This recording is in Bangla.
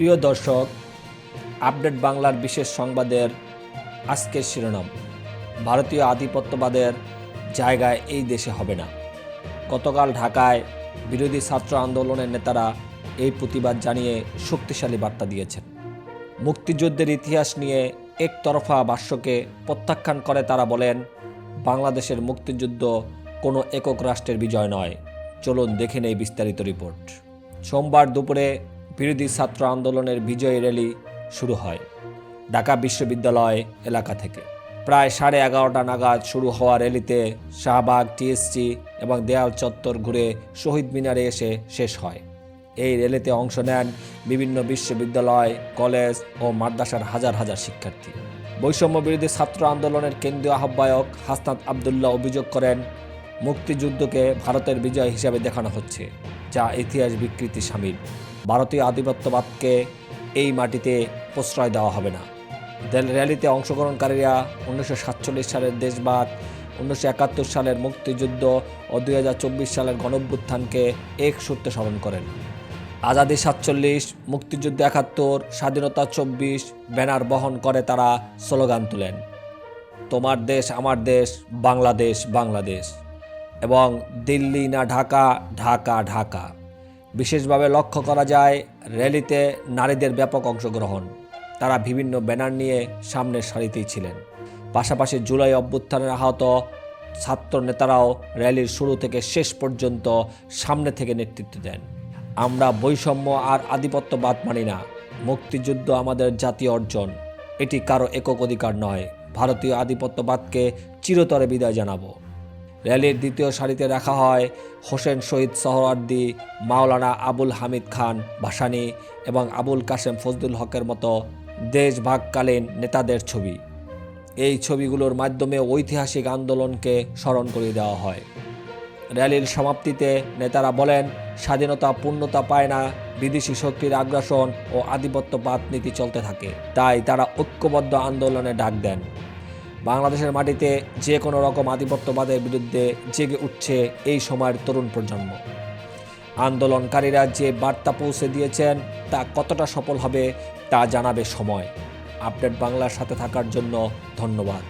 প্রিয় দর্শক, আপডেট বাংলার বিশেষ সংবাদের আজকের শিরোনাম। ভারতীয় আধিপত্যবাদের জায়গায় এই দেশে হবে না। গতকাল ঢাকায় বিরোধী ছাত্র আন্দোলনের নেতারা এই প্রতিবাদ জানিয়ে শক্তিশালী বার্তা দিয়েছেন। মুক্তিযুদ্ধের ইতিহাস নিয়ে একতরফা ভাষ্যকে প্রত্যাখ্যান করে তারা বলেন, বাংলাদেশের মুক্তিযুদ্ধ কোনো একক রাষ্ট্রের বিজয় নয়। চলুন দেখে নেই বিস্তারিত রিপোর্ট। সোমবার দুপুরে বিরোধী ছাত্র আন্দোলনের বিজয় র্যালি শুরু হয় ঢাকা বিশ্ববিদ্যালয় এলাকা থেকে। প্রায় সাড়ে এগারোটা নাগাদ শুরু হওয়া র্যালিতে শাহবাগ, টিএসসি এবং দেয়াল চত্বর ঘুরে শহীদ মিনারে এসে শেষ হয়। এই র্যালিতে অংশ নেন বিভিন্ন বিশ্ববিদ্যালয়, কলেজ ও মাদ্রাসার হাজার হাজার শিক্ষার্থী। বৈষম্য বিরোধী ছাত্র আন্দোলনের কেন্দ্রীয় আহ্বায়ক হাসনাত আবদুল্লাহ অভিযোগ করেন মুক্তিযুদ্ধকে ভারতের বিজয় হিসাবে দেখানো হচ্ছে, যা ইতিহাস বিকৃতি সামিল। ভারতীয় আধিপত্যবাদকে এই মাটিতে প্রশ্রয় দেওয়া হবে না। র্যাল- র্যালিতে অংশগ্রহণকারীরা উনিশশো সাতচল্লিশ সালের দেশবাদ, উনিশশো একাত্তর সালের মুক্তিযুদ্ধ ও দু হাজার চব্বিশ সালের গণভ্যুত্থানকে এক সূত্রে স্মরণ করেন। আজাদি সাতচল্লিশ, মুক্তিযুদ্ধ একাত্তর, স্বাধীনতা চব্বিশ, ব্যানার বহন করে তারা স্লোগান তোলেন, তোমার দেশ আমার দেশ, বাংলাদেশ বাংলাদেশ। এবং দিল্লি না ঢাকা ঢাকা ঢাকা। বিশেষভাবে লক্ষ্য করা যায়, র্যালিতে নারীদের ব্যাপক অংশগ্রহণ। তারা বিভিন্ন ব্যানার নিয়ে সামনের সারিতেই ছিলেন। পাশাপাশি জুলাই অভ্যুত্থানের আহত ছাত্র নেতারাও র্যালির শুরু থেকে শেষ পর্যন্ত সামনে থেকে নেতৃত্ব দেন। আমরা বৈষম্য আর আধিপত্যবাদ মানি না। মুক্তিযুদ্ধ আমাদের জাতীয় অর্জন। এটি কারও একক অধিকার নয়। ভারতীয় আধিপত্যবাদকে চিরতরে বিদায় জানাব। র্যালির দ্বিতীয় সারিতে রাখা হয় হোসেন শহীদ সোহরার্দি মাওলানা আবুল হামিদ খান ভাসানী এবং আবুল কাশেম ফজলুল হকের মতো দেশভাগকালীন নেতাদের ছবি। এই ছবিগুলোর মাধ্যমে ঐতিহাসিক আন্দোলনকে স্মরণ করিয়ে দেওয়া হয়। র্যালির সমাপ্তিতে নেতারা বলেন, স্বাধীনতা পূর্ণতা পায় না, বিদেশি শক্তির আগ্রাসন ও আধিপত্যবাদ নীতি চলতে থাকে। তাই তারা ঐক্যবদ্ধ আন্দোলনে ডাক দেন। বাংলাদেশের মাটিতে যে কোনো রকম আধিপত্যবাদের বিরুদ্ধে জেগে উঠছে এই সময়ের তরুণ প্রজন্ম। আন্দোলনকারীরা যে বার্তা পৌঁছে দিয়েছেন তা কতটা সফল হবে তা জানাবে সময়। আপডেট বাংলার সাথে থাকার জন্য ধন্যবাদ।